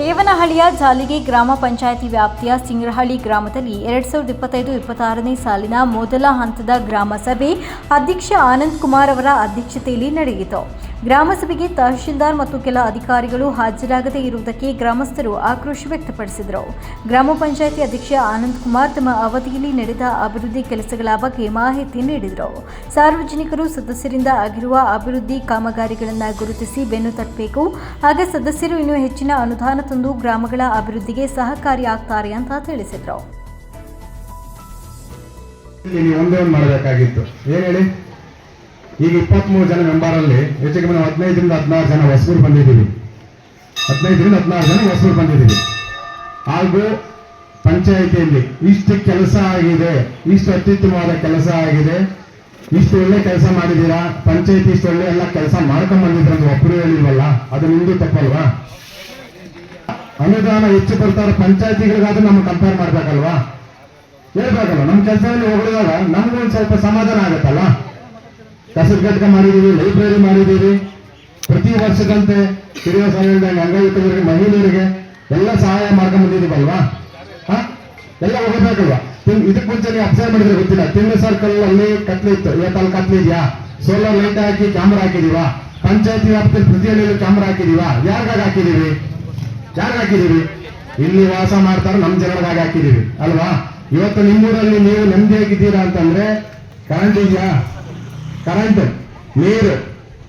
ದೇವನಹಳ್ಳಿಯ ಜಾಲಿಗೆ ಗ್ರಾಮ ಪಂಚಾಯಿತಿ ವ್ಯಾಪ್ತಿಯ ಸಿಂಗ್ರಹಳ್ಳಿ ಗ್ರಾಮದಲ್ಲಿ ಎರಡ್ ಸಾವಿರದ ಇಪ್ಪತ್ತೈದು, ಇಪ್ಪತ್ತಾರನೇ ಸಾಲಿನ ಮೊದಲ ಹಂತದ ಗ್ರಾಮ ಸಭೆ ಅಧ್ಯಕ್ಷ ಆನಂದ್ ಕುಮಾರ್ ಅವರ ಅಧ್ಯಕ್ಷತೆಯಲ್ಲಿ ನಡೆಯಿತು. ಗ್ರಾಮ ಸಭೆಗೆ ತಹಶೀಲ್ದಾರ್ ಮತ್ತು ಕೆಲ ಅಧಿಕಾರಿಗಳು ಹಾಜರಾಗದೇ ಇರುವುದಕ್ಕೆ ಗ್ರಾಮಸ್ಥರು ಆಕ್ರೋಶ ವ್ಯಕ್ತಪಡಿಸಿದರು. ಗ್ರಾಮ ಪಂಚಾಯಿತಿ ಅಧ್ಯಕ್ಷ ಆನಂದ್ ಕುಮಾರ್ ತಮ್ಮ ಅವಧಿಯಲ್ಲಿ ನಡೆದ ಅಭಿವೃದ್ಧಿ ಕೆಲಸಗಳ ಬಗ್ಗೆ ಮಾಹಿತಿ ನೀಡಿದರು. ಸಾರ್ವಜನಿಕರು ಸದಸ್ಯರಿಂದ ಆಗಿರುವ ಅಭಿವೃದ್ಧಿ ಕಾಮಗಾರಿಗಳನ್ನು ಗುರುತಿಸಿ ಬೆನ್ನು ತಟ್ಟಬೇಕು. ಹಾಗೆ ಸದಸ್ಯರು ಇನ್ನೂ ಹೆಚ್ಚಿನ ಅನುದಾನ ತಂದು ಗ್ರಾಮಗಳ ಅಭಿವೃದ್ಧಿಗೆ ಸಹಕಾರಿಯಾಗ್ತಾರೆ ಅಂತ ತಿಳಿಸಿದರು. ಈಗ ಇಪ್ಪತ್ಮೂರು ಜನ ಮೆಂಬರಲ್ಲಿ ಹೆಚ್ಚಿಗೆ ಹೆಚ್ಚು ಕಮ್ಮಿ ಹದಿನೈದರಿಂದ ಹದಿನಾರು ಜನ ಹೊಸೂರು ಬಂದಿದ್ದೀವಿ. ಹದಿನೈದರಿಂದ ಹದಿನಾರು ಜನ ಹೊಸೂರು ಬಂದಿದ್ದೀವಿ. ಹಾಗೂ ಪಂಚಾಯಿತಿಯಲ್ಲಿ ಇಷ್ಟು ಕೆಲಸ ಆಗಿದೆ, ಇಷ್ಟು ಅತ್ಯುತ್ತಮವಾದ ಕೆಲಸ ಆಗಿದೆ, ಇಷ್ಟು ಒಳ್ಳೆ ಕೆಲಸ ಮಾಡಿದ್ದೀರಾ? ಪಂಚಾಯಿತಿ ಇಷ್ಟು ಒಳ್ಳೆ ಎಲ್ಲ ಕೆಲಸ ಮಾಡ್ಕೊಂಡ್ ಬಂದಿದ್ರೆ ಒಬ್ಬರು ಹೇಳಿಲ್ವಲ್ಲ, ಅದು ನಿಮ್ದು ತಪ್ಪಲ್ವಾ? ಅನುದಾನ ಹೆಚ್ಚು ಕೊಡ್ತಾರೆ ಪಂಚಾಯತಿಗಳಿಗಾದ್ರೂ ನಮ್ಗೆ ಕಂಪೇರ್ ಮಾಡ್ಬೇಕಲ್ವಾ? ಹೇಳ್ಬೇಕಲ್ಲ ನಮ್ಮ ಕೆಲಸದಲ್ಲಿ ಹೊಗಳಿದಾಗ ನಮ್ಗೊಂದು ಸ್ವಲ್ಪ ಸಮಾಧಾನ ಆಗುತ್ತಲ್ಲ? ಕಸದ ಘಟಕ ಮಾಡಿದೀವಿ ಲೈಬ್ರರಿ ಮಾಡಿದ್ದೀವಿ. ಪ್ರತಿ ವರ್ಷದಂತೆ ಹಿರಿಯ ಸಹಾಯದಂಗೆ ಅಂಗವಿಕಲರಿಗೆ ಮಹಿಳೆಯರಿಗೆ ಎಲ್ಲ ಸಹಾಯ ಮಾಡ್ಕೊಂಡು ಬಂದಿದೀವಲ್ವಾ ಹ? ಎಲ್ಲ ಹೋಗಬೇಕಲ್ವಾ ಇದಕ್ಕೆ ಇದಕ್ ಮುಂಚೆ ನೀವು ಅಬ್ಸರ್ವ್ ಮಾಡಿದ್ರೆ ಗೊತ್ತಿಲ್ಲ. ತಿಂಡಿ ಸರ್ಕಲ್ ಅಲ್ಲಿ ಕತ್ಲೆ ಇತ್ತು. ಇವತ್ತಲ್ಲಿ ಕತ್ಲೆ ಇದೆಯಾ? ಸೋಲಾರ್ ಲೈಟ್ ಹಾಕಿ ಕ್ಯಾಮ್ರಾ ಹಾಕಿದೀವಾ? ಪಂಚಾಯತಿ ವ್ಯಾಪ್ತಿಯಲ್ಲಿ ಪ್ರತಿಯೊಂದು ಕ್ಯಾಮ್ರಾ ಹಾಕಿದೀವಾ? ಯಾರಿಗಾಗಿ ಹಾಕಿದೀವಿ? ಯಾರಿಗ ಹಾಕಿದೀವಿ? ಇಲ್ಲಿ ವಾಸ ಮಾಡ್ತಾರೆ ನಮ್ಮ ಜನರಿಗಾಗಿ ಹಾಕಿದೀವಿ. ಅಲ್ವಾ? ಇವತ್ತು ನಿಮ್ಮೂರಲ್ಲಿ ನೀವು ನೆಮ್ಮದಿಯಾಗಿದ್ದೀರಾ ಅಂತಂದ್ರೆ ಕರೆಂಟ್ ಇದೆಯಾ ಕರೆಂಟ್ ನೀರು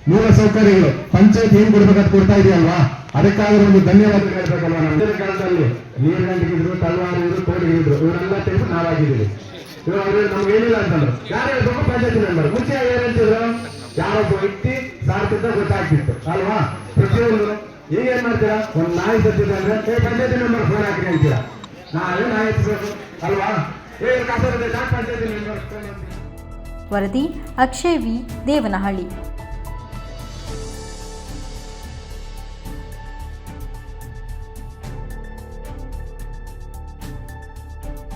ಮೂಲ ಸೌಕರ್ಯಗಳು ಪಂಚಾಯತ್ ಏನ್ ಕೊಡ್ಬೇಕಂತ ಕೊಡ್ತಾ ಇದೆಯಲ್ವಾ? ಅದಕ್ಕಾದ್ರೂ ಒಂದು ಧನ್ಯವಾದ ಹೇಳ್ಬೇಕಲ್ವಾ ನಮ್ಮ ಕಾಲದಲ್ಲಿ ನೀರು ಗಂಟಿಗಿದ್ರು ತಲವಾರು ಇದ್ರು ತೋಡಿಗಿದ್ರು ಇವರೆಲ್ಲ ತೆಗೆದು ನಾವಾಗಿದ್ದೀವಿ ಇವಾಗ ಅವ್ರು ನಮ್ಗೆ ಏನಿಲ್ಲ ಅಂತಂದ್ರು. ಯಾರು ಹೇಳ್ಬೇಕು? ಪಂಚಾಯತಿ ಮೆಂಬರ್ ಮುಂಚೆ ಯಾರು ಯಾರೊಬ್ಬ ವ್ಯಕ್ತಿ ಸಾರ್ತಿದ್ದ ಗೊತ್ತಾಗ್ತಿತ್ತು. ಅಲ್ವಾ? ಪ್ರತಿಯೊಂದು. ಈಗ ಏನ್ ಮಾಡ್ತೀರಾ? ಒಂದು ನಾಯಿ ಸತ್ತಿದೆ ಅಂದ್ರೆ, ಏ, ಪಂಚಾಯತಿ ಮೆಂಬರ್ ಫೋನ್ ಹಾಕಿ ಅಂತೀರಾ? ನಾವೇ ನಾಯಿ ಎತ್ಬೇಕು ಅಲ್ವಾ? ಏ ಕಾಸರದೆ ಪಂಚಾಯತಿ ಮೆಂಬರ್ ಫೋನ್ ವರದಿ ಅಕ್ಷಯ್ ವಿ ದೇವನಹಳ್ಳಿ.